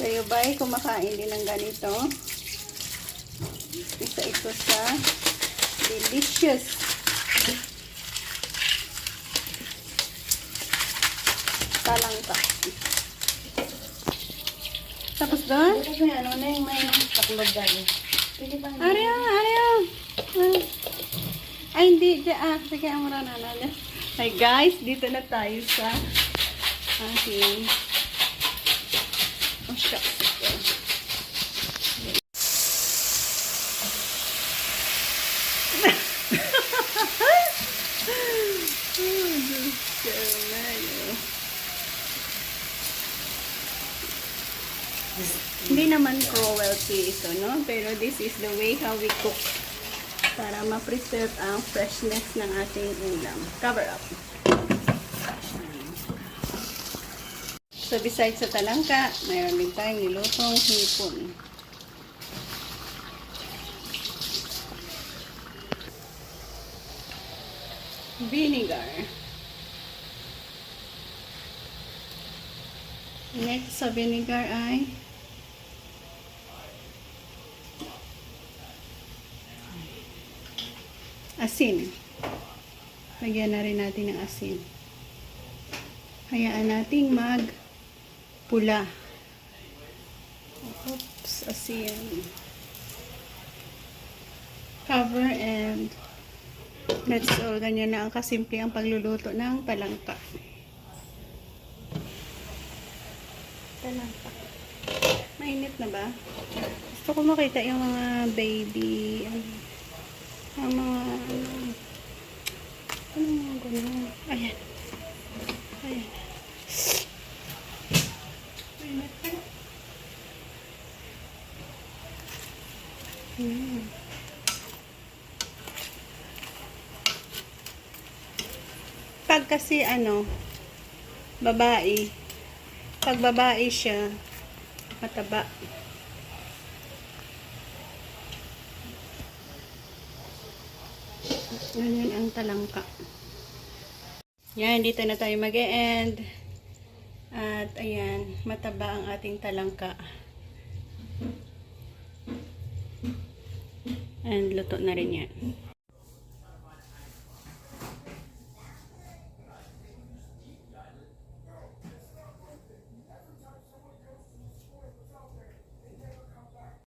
Kayo ba ay kumakain din ng ganito? Isa ito sa delicious. Talangka. Tapos doon? Ano na yung may taklog dali. Arya, Arya. Ay, hindi. Di, ah, sige, amura na na. Hi guys, dito na tayo sa aking oh, shucks. Oh. Hindi naman cruelty ito, no? Pero this is the way how we cook para ma-preserve ang freshness ng ating ulam. Cover up. So, besides sa talangka, mayroon din tayong nilutong hipon. Vinegar. Next sa vinegar ay asin. Lagyan na rin natin ng asin. Hayaan nating mag pula. Oops, asin. Cover and that's all. Ganyan na ang kasimple ang pagluluto ng talangka. Talangka. Mainit na ba? Gusto ko makita yung mga baby, ano, ang mga, ano, ano mga ganun. Ayan. Ayan. Mainit na. Pag kasi ano, babae, pag babae siya, mataba. Ganyan ang talangka. Yan, dito na tayo mag-e-end. At ayan, mataba ang ating talangka. And luto na rin yan.